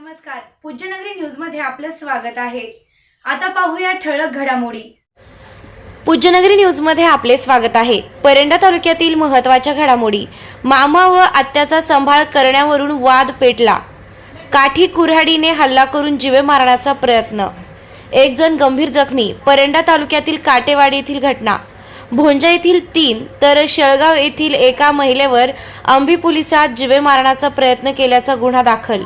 नमस्कार. पूज्यनगरी न्यूजमध्ये आपलं स्वागत आहे. आता पाहूया ठळक घडामोडी. पूज्यनगरी न्यूजमध्ये आपले स्वागत आहे. परंडा तालुक्यातील महत्त्वाच्या घडामोडी. मामा व आत्याचा सांभाळ करण्यावरून वाद पेटला. काठी कुऱ्हाडीने हल्ला करून जीवे मारण्याचा प्रयत्न. एक जण गंभीर जखमी. परंडा तालुक्यातील काटेवाडी येथील घटना. भोंजा येथील तीन तर शेळगाव येथील एका महिलेवर अंबी पोलिसात जीवे मारण्याचा प्रयत्न केल्याचा गुन्हा दाखल.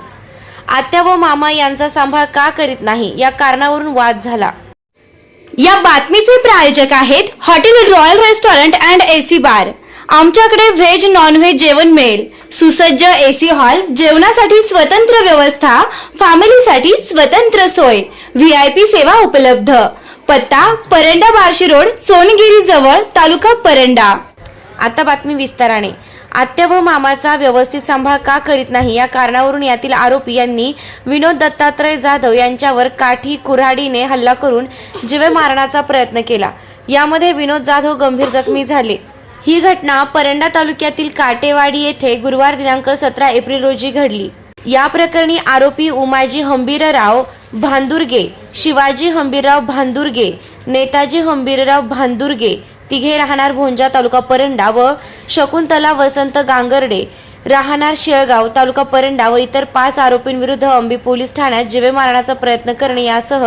आत्या व मामा यांचा सांभाळ का करीत नाही? या कारणावरून वाद झाला. या बातमीचे प्रायोजक आहेत hotel royal restaurant and AC bar. आमच्याकडे व्हेज नॉन व्हेज जेवण मिळेल. सुसज्ज एसी हॉल जेवणासाठी स्वतंत्र व्यवस्था फॅमिलीसाठी स्वतंत्र सोय व्ही आय पी सेवा उपलब्ध. पत्ता परंडा बार्शी रोड सोनगिरी जवळ तालुका परंडा. आता बातमी विस्ताराने. आत्या व मामाचा व्यवस्थित सांभाळ का करीत नाही? या कारणावरून यातील आरोपी यांनी विनोद दत्तात्रय जाधव यांच्यावर काठी कुऱ्हाडीने हल्ला करून जीवे मारण्याचा प्रयत्न केला. यामध्ये विनोद जाधव गंभीर जखमी झाले. ही घटना परंडा तालुक्यातील काटेवाडी येथे गुरुवार दिनांक सतरा एप्रिल रोजी घडली. या प्रकरणी आरोपी उमाजी हंबीरराव भांदुर्गे शिवाजी हंबीरराव भांदुर्गे नेताजी हंबीरराव भांदुर्गे तिघे राहणार भोंजा तालुका परंडा व शकुंतला वसंत गांगर्डे. राहणार शेळगाव तालुका परंडा व इतर पाच आरोपींविरुद्ध अंबी पोलीस ठाण्यात जीवे मारण्याचा प्रयत्न करणे यासह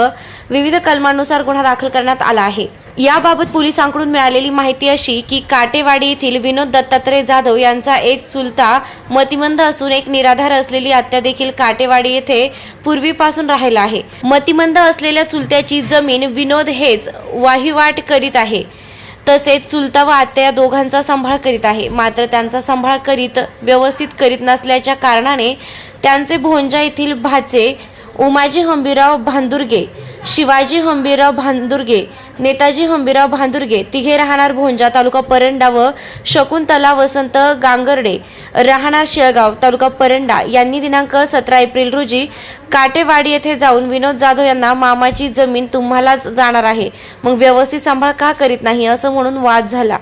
विविध कलमांनुसार गुन्हा दाखल करण्यात आला आहे. याबाबत पोलिसांकडून मिळालेली माहिती अशी की काटेवाडी येथील विनोद दत्तात्रय जाधव यांचा एक चुलता मतिमंद असून एक निराधार असलेली आत्या देखील काटेवाडी येथे पूर्वीपासून राहिला आहे. मतिमंद असलेल्या चुलत्याची जमीन विनोद हेच वाहिवाट करीत आहे. तसेच चुलता व आत्या या दोघांचा सांभाळ करीत आहे. मात्र त्यांचा सांभाळ करीत व्यवस्थित करीत नसल्याच्या कारणाने त्यांचे भोंजा येथील भाचे उमाजी हंबीराव भांदुर्गे शिवाजी हंबीराव भांदुर्गे नेताजी हंबीराव भांदुर्गे तिघे राहणार भोंजा तालुका परंडा व शकुंतला वसंत गांगर्डे. राहणार शेळगाव तालुका परंडा. यांनी दिनांक सतरा एप्रिल रोजी काटेवाडी येथे जाऊन विनोद जाधव यांना मामाची जमीन तुम्हालाच जाणार आहे. मग व्यवस्थित सांभाळ का करीत नाही? असं म्हणून वाद झाला.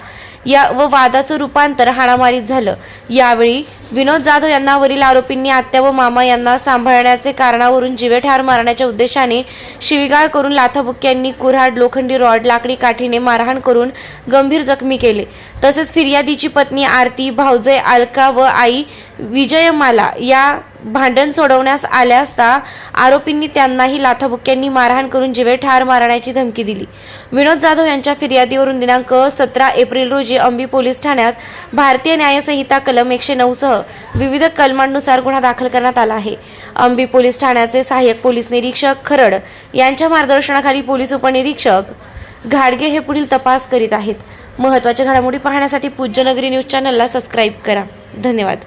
या व वादाचं रूपांतर हाणामारीत झालं. यावेळी विनोद जाधव यांना वरील आरोपींनी आत्या व मामा यांना सांभाळण्याचे कारणावरून जिवे ठार मारण्याच्या उद्देशाने शिवीगाळ करून लाथाबुक्क्यांनी कुऱ्हाड लोखंडी रॉड लाकडी काठीने मारहाण करून गंभीर जखमी केले. तसेच फिर्यादीची पत्नी आरती भाऊजय अलका व आई विजयमाला या भांडण सोडवण्यास आल्या असता आरोपींनी त्यांनाही लाथाबुक्क्यांनी मारहाण करून जिवे ठार मारण्याची धमकी दिली. विनोद जाधव यांच्या फिर्यादीवरून दिनांक सतरा एप्रिल रोजी अंबी पोलीस ठाण्यात भारतीय न्यायसंहिता कलम एकशे नऊ विविध कलमांनुसार गुन्हा दाखल करण्यात आला आहे. अंबी पोलीस ठाण्याचे सहाय्यक पोलीस निरीक्षक खरड यांच्या मार्गदर्शनाखाली पोलीस उपनिरीक्षक घाडगे हे पुढील तपास करीत आहेत. महत्त्वाच्या घडामोडी पाहण्यासाठी पूज्यनगरी न्यूज चॅनलला सबस्क्राईब करा. धन्यवाद.